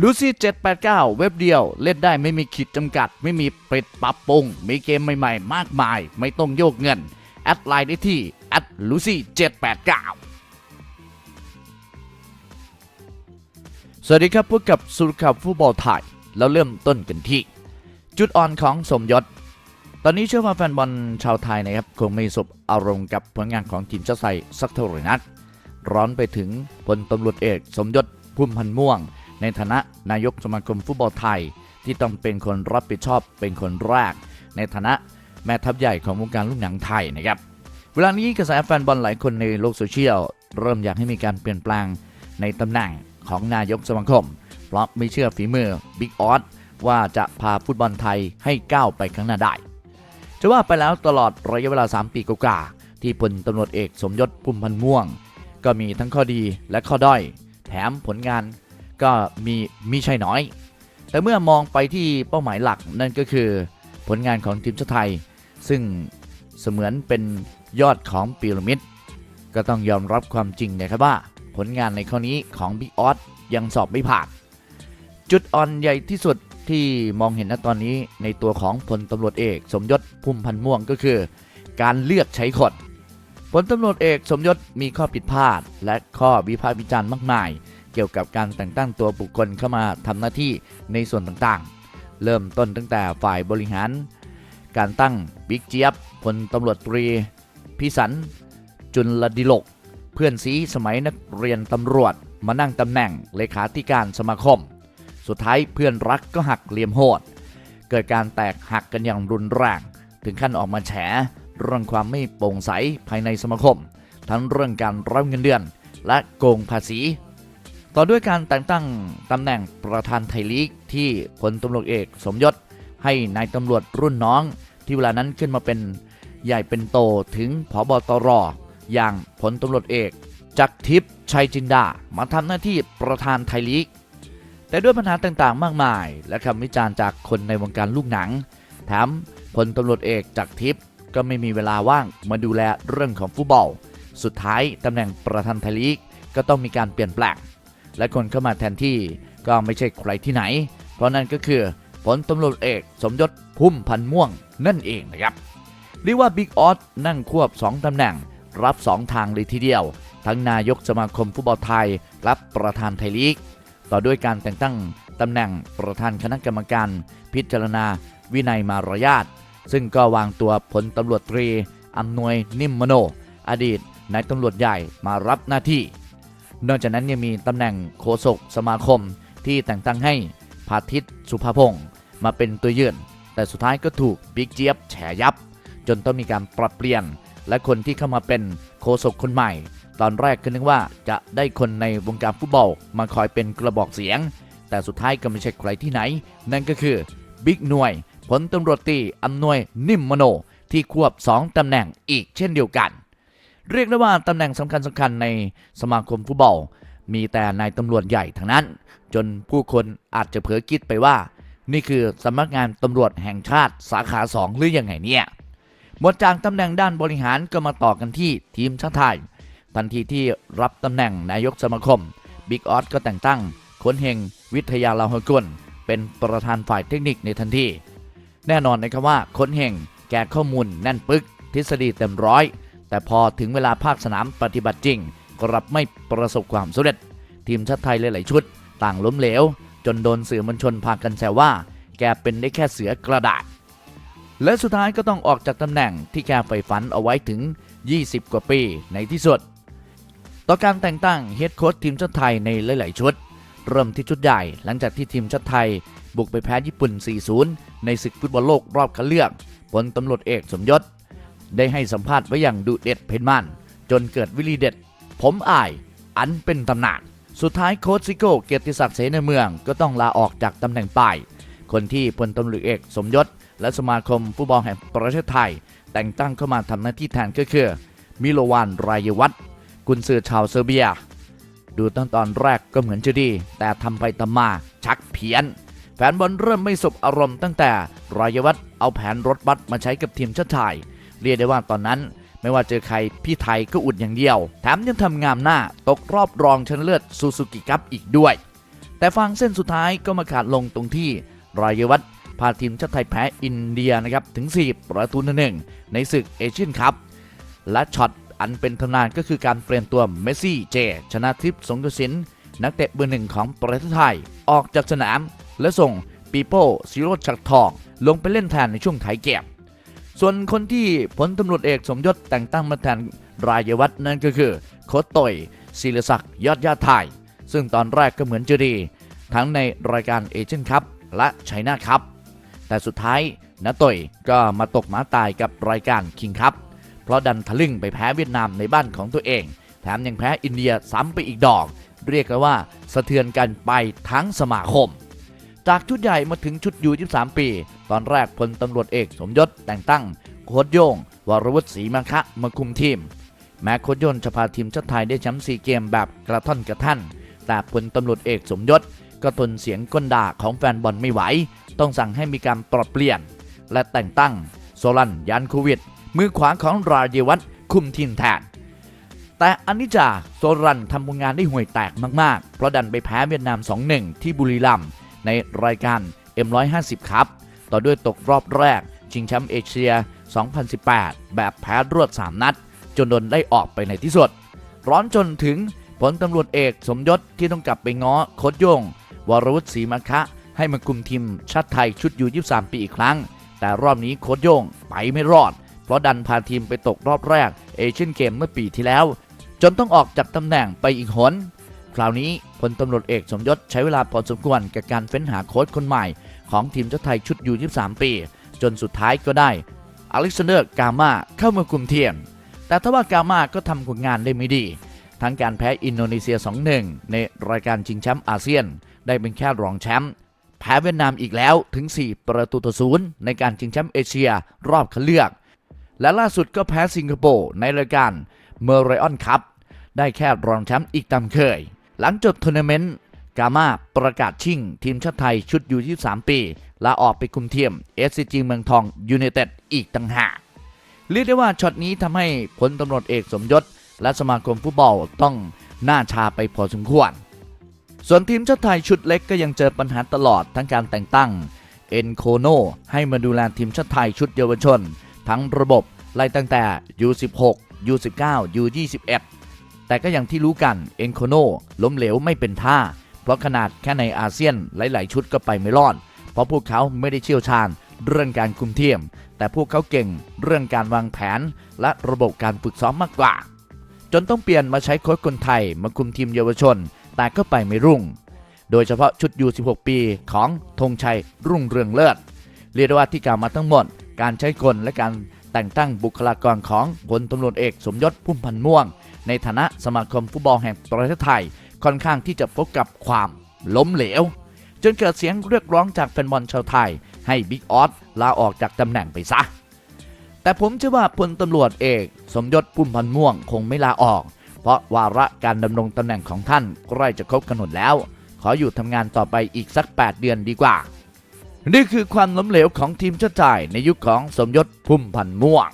ลูซี่789 เว็บเดียวเล่นได้ไม่มีขีดจำกัด ไม่มีปิดปรับปรุง มีเกมใหม่ๆ มากมาย ไม่ต้องโยกเงิน แอดไลน์ได้ที่แอดลูซี่789 สวัสดีครับพบกับสุรขับฟุตบอลไทย แล้วเริ่มต้นกันที่ จุดอ่อนของสมยศ ตอนนี้เชื่อว่าแฟนบอลชาวไทยนะครับ คงไม่สบอารมณ์กับผลงานของทีมชาติไทยสักเท่าไหร่นัก ร้อนไปถึงพลตำรวจเอกสมยศพุ่มพันม่วง ในฐานะนายกสมาคมฟุตบอลไทย ที่ต้องเป็นคนรับผิดชอบเป็นคนแรก ในฐานะแม่ทัพใหญ่ของวงการลูกหนังไทยนะครับเวลานี้กระแสแฟนบอลหลายคนในโลกโซเชียลเริ่มอยากให้มีการเปลี่ยนแปลงในตำแหน่งของนายกสมาคม เพราะไม่เชื่อฝีมือบิ๊กออสว่าจะพาฟุตบอลไทยให้ก้าวไปข้างหน้าได้จะว่าไปแล้วตลอดระยะเวลา 3 ปีกว่าที่พลตำรวจเอกสมยศพุ่มพันม่วง ก็มีทั้งข้อดีและข้อด้อย แถมผลงาน ก็มีมีใช่น้อย แต่เมื่อมองไปที่เป้าหมายหลักนั่นก็คือผลงานของทีมชาติไทย ซึ่งเสมือนเป็นยอดของพีระมิด ก็ต้องยอมรับความจริงนะครับว่า ผลงานในข้อนี้ของบิ๊กออสยังสอบไม่ผ่าน จุดอ่อนใหญ่ที่สุดที่มองเห็นณตอนนี้ในตัวของพลตำรวจเอก สมยศพุ่มพันธ์ม่วงก็คือ การเลือกใช้คนพลตำรวจเอกสมยศมีข้อผิดพลาด และข้อวิพากษ์วิจารณ์มากมาย กี่ยวกับการแต่งตั้งตัวบุคคลเข้ามาทำหน้าที่ในส่วนต่างๆ เริ่มต้นตั้งแต่ฝ่ายบริหาร การตั้งบิ๊กเจี๊ยบพลตำรวจตรีพิสัน จุลดิลก เพื่อนซีสมัยนักเรียนตำรวจมานั่งตำแหน่งเลขาธิการสมาคม สุดท้ายเพื่อนรักก็หักเหลี่ยมโหด เกิดการแตกหักกันอย่างรุนแรง ถึงขั้นออกมาแฉเรื่องความไม่โปร่งใสภายในสมาคม ทั้งเรื่องการรับเงินเดือน และโกงภาษี ต่อด้วยการแต่งตั้งตำแหน่งประธานไทยลีกที่พลตำรวจเอกสมยศ ให้นายตำรวจรุ่นน้อง ที่เวลานั้นขึ้นมาเป็นใหญ่เป็นโตถึงผบตรอย่างพลตำรวจเอกจักรทิพย์ชัยจินดา มาทำหน้าที่ประธานไทยลีก แต่ด้วยปัญหาต่างๆ มากมาย และคำวิจารณ์จากคนในวงการลูกหนัง แถมพลตำรวจเอกจักรทิพย์ก็ไม่มีเวลาว่างมาดูแลเรื่องของฟุตบอล สุดท้ายตำแหน่งประธานไทยลีกก็ต้องมีการเปลี่ยนแปลง และคนเข้ามาแทนที่ก็ไม่ใช่ใครที่ไหน เพราะนั่นก็คือพลตำรวจเอกสมยศพุ่มพันม่วงนั่นเองนะครับเรียกว่าบิ๊กออสนั่งควบ 2ตำแหน่ง รับ 2 ทางเลยทีเดียว ทั้งนายกสมาคมฟุตบอลไทย รับประธานไทยลีก ต่อด้วยการแต่งตั้งตำแหน่งประธานคณะกรรมการ พิจารณา วินัยมารยาทซึ่งก็วางตัวพลตำรวจตรีอำนวยนิ่มมโน อดีตนายตำรวจใหญ่มารับหน้าที่ นอกจากนั้นยังมีตำแหน่งโฆษกสมาคมที่แต่งตั้งให้พาทิตสุภาพงศ์มาเป็นตัวยืนแต่สุดท้ายก็ถูกบิ๊กเจี๊ยบแฉยับ จนต้องมีการปรับเปลี่ยน และคนที่เข้ามาเป็นโฆษกคนใหม่ ตอนแรกก็นึกว่าจะได้คนในวงการฟุตบอลมาคอยเป็นกระบอกเสียง แต่สุดท้ายก็ไม่ใช่ใครที่ไหน นั่นก็คือบิ๊กหน่วยผลตำรวจตีอำนวยนิ่มมโนที่ควบ 2ตำแหน่งอีกเช่นเดียวกัน เรียกได้ว่าตำแหน่งสำคัญสำคัญในสมาคมฟุตบอล มีแต่นายตำรวจใหญ่ทั้งนั้น จนผู้คนอาจจะเผลอคิดไปว่า นี่คือสำนักงานตำรวจแห่งชาติสาขา2หรือยังไงเนี่ยหมดจากตำแหน่งด้านบริหารก็มาต่อกันที่ทีมชาติไทย ทันทีที่รับตำแหน่งนายกสมาคมบิ๊กออสก็แต่งตั้งค้นเฮงวิทยาลาหกุลเป็นประธานฝ่ายเทคนิคในทันที แน่นอนนะครับว่าค้นเฮงแกะข้อมูลแน่นปึกทฤษฎีเต็มร้อย แต่พอถึงเวลาภาคสนามปฏิบัติจริง กลับไม่ประสบความสำเร็จ ทีมชาติไทยหลายๆชุด ต่างล้มเหลว จนโดนสื่อมวลชนพากันแซวว่า แกเป็นได้แค่เสือกระดาษ และสุดท้ายก็ต้องออกจากตำแหน่งที่แกใฝ่ฝันเอาไว้ถึง 20 กว่าปีในที่สุด ต่อการแต่งตั้งเฮดโค้ชทีมชาติไทยในหลาย ๆ ชุด เริ่มที่ชุดใหญ่หลังจากที่ทีมชาติไทย บุกไปแพ้ญี่ปุ่น 4-0 ในศึกฟุตบอลโลกรอบคัดเลือกผลตำรวจเอกสมยศ ได้ให้สัมภาษณ์ไว้อย่างดุเด็ดเพ่นมัน จนเกิดวิลีเด็ด ผมอาย อันเป็นตำนาน สุดท้ายโค้ชซิโก้เกียรติศักดิ์เสนาเมืองก็ต้องลาออกจากตำแหน่งไป คนที่พลตำรวจเอกสมยศ และสมาคมฟุตบอลแห่งประเทศไทย แต่งตั้งเข้ามาทำหน้าที่แทนก็คือ มิโลวานรายวัตรกุนซือชาวเซอร์เบีย ดูตั้งตอนแรกก็เหมือนจะดี แต่ทำไปทำมาชักเพี้ยนแฟนบอลเริ่มไม่สบอารมณ์ตั้งแต่รายวัตรเอาแผนรถบัสมาใช้กับทีมชาติไทย เรียกได้ว่าตอนนั้น ไม่ว่าเจอใครพี่ไทยก็อุดอย่างเดียว แถมยังทำงามหน้าตกรอบรองชนะเลิศซูซูกิคัพอีกด้วย แต่ฟังเส้นสุดท้ายก็มาขาดลงตรงที่รายวัฒน์พาทีมชาติไทยแพ้อินเดียนะครับถึง 4 ประตูต่อหนึ่งในศึกเอเชียนคัพและช็อตอันเป็นตำนานก็คือการเปลี่ยนตัวเมสซี่เจ ชนะทิพย์สงกระสินนักเตะเบอร์หนึ่งของประเทศไทย ออกจากสนามและส่งปีโป้ซิโรชักทอง ลงไปเล่นแทนในช่วงไทยเกม ส่วนคนที่พลตำรวจเอกสมยศแต่งตั้งมาแทนรายวัฒน์นั่นก็คือโคตอยศิลศักดิ์ยอดญาติไทย ซึ่งตอนแรกก็เหมือนจะดี ทั้งในรายการเอเชียนคัพและไชน่าคัพแต่สุดท้ายนาต่อยก็มาตกหมาตายกับรายการคิงคัพเพราะดันทะลึ่งไปแพ้เวียดนามในบ้านของตัวเอง แถมยังแพ้อินเดียซ้ำไปอีกดอก เรียกว่าสะเทือนกันไปทั้งสมาคม จากชุดใหญ่มาถึงชุดยู23 ปี ตอนแรกพลตำรวจเอกสมยศแต่งตั้ง โค้ชโยง วรวุฒิศรีมังคะมาคุมทีม แม้โค้ชโยงจะพาทีมชาติไทยได้แชมป์ซีเกมแบบกระท่อนกระท่านแต่พลตำรวจเอกสมยศก็ทนเสียงก้นด่าของแฟนบอลไม่ไหว ต้องสั่งให้มีการปรับเปลี่ยน และแต่งตั้ง โซลันยันโควิดมือขวาของรายวัฒคุมทีมแทน แต่อันนี้จ่าโซรันทำผลงานได้ห่วยแตกมากๆ เพราะดันไปแพ้เวียดนาม 2-1 ที่บุรีรัมย์ ในรายการ M150 ครับ ต่อด้วยตกรอบแรก ชิงแชมป์เอเชีย 2018 แบบแพ้รวด 3 นัด จนโดนได้ออกไปในที่สุด ร้อนจนถึงผลตำรวจเอกสมยศที่ต้องกลับไปง้อโคดยง วรวุฒิศรีมังคะ ให้มาคุมทีมชาติไทยชุดยู23 ปีอีกครั้ง แต่รอบนี้โคดยงไปไม่รอด เพราะดันพาทีมไปตกรอบแรกเอเชียนเกมเมื่อปีที่แล้ว จนต้องออกจากตำแหน่งไปอีกหน คราวนี้พลตำรวจเอกสมยศใช้เวลาพอสมควรกับการเฟ้นหาโค้ชคนใหม่ ของทีมชาติไทยชุดยู23 ปี จนสุดท้ายก็ได้อเล็กซานเดอร์กามาเข้ามาคุมเทียม แต่ทว่ากามาก็ทำผลงานได้ไม่ดี ทั้งการแพ้อินโดนีเซีย 2-1 ในรายการชิงแชมป์อาเซียน ได้เป็นแค่รองแชมป์แพ้เวียดนามอีกแล้วถึง 4 ประตูต่อศูนย์ในการชิงแชมป์เอเชียรอบคัดเลือก และล่าสุดก็แพ้สิงคโปร์ในรายการเมอร์ไรออนคัพได้แค่รองแชมป์อีกตามเคย หลังจบทัวร์นาเมนต์กามาประกาศชิ่ง ทีมชาติไทยชุดยู23 ปีลาออกไปคุมทีม SCG เมืองทองยูไนเต็ดอีกต่างหากเรียกได้ว่าช็อตนี้ทำให้พลตำรวจเอกสมยศ และสมาคมฟุตบอลต้องหน้าชาไปพอสมควร ส่วนทีมชาติไทยชุดเล็กก็ยังเจอปัญหาตลอดทั้งการแต่งตั้งเอ็นโคโนให้มาดูแลทีมชาติไทยชุดเยาวชน ทั้งระบบไล่ตั้งแต่ U16 U19 U21 แต่ก็อย่างที่รู้กันเอ็นโคโนล้มเหลวไม่เป็นท่า เพราะขนาดแค่ในอาเซียนหลาย ๆ ชุดก็ไปไม่รอด เพราะพวกเขาไม่ได้เชี่ยวชาญเรื่องการคุมทีมแต่พวกเขาเก่งเรื่องการวางแผน และระบบการฝึกซ้อมมากกว่า จนต้องเปลี่ยนมาใช้โค้ชคนไทยมาคุมทีมเยาวชน แต่ก็ไปไม่รุ่ง โดยเฉพาะชุดยู16 ปีของธงชัยรุ่งเรืองเลิศเรียกว่าที่กล่าวมาทั้งหมด การใช้คนและการแต่งตั้งบุคลากรของพลตำรวจเอกสมยศพุ่มพันธ์ม่วง ในฐานะสมาคมฟุตบอลแห่งประเทศไทย ค่อนข้างที่จะพบกับความล้มเหลว จนเกิดเสียงเรียกร้องจากแฟนบอลชาวไทย ให้บิ๊กออสลาออกจากตำแหน่งไปซะ แต่ผมเชื่อว่าพลตำรวจเอก สมยศพุ่มพันม่วงคงไม่ลาออก เพราะวาระการดำรงตำแหน่งของท่านใกล้จะครบกำหนดแล้ว ขออยู่ทำงานต่อไปอีกสัก 8 เดือนดีกว่า นี่คือความล้มเหลวของทีมชาติไทยในยุคของสมยศพุ่มพันม่วง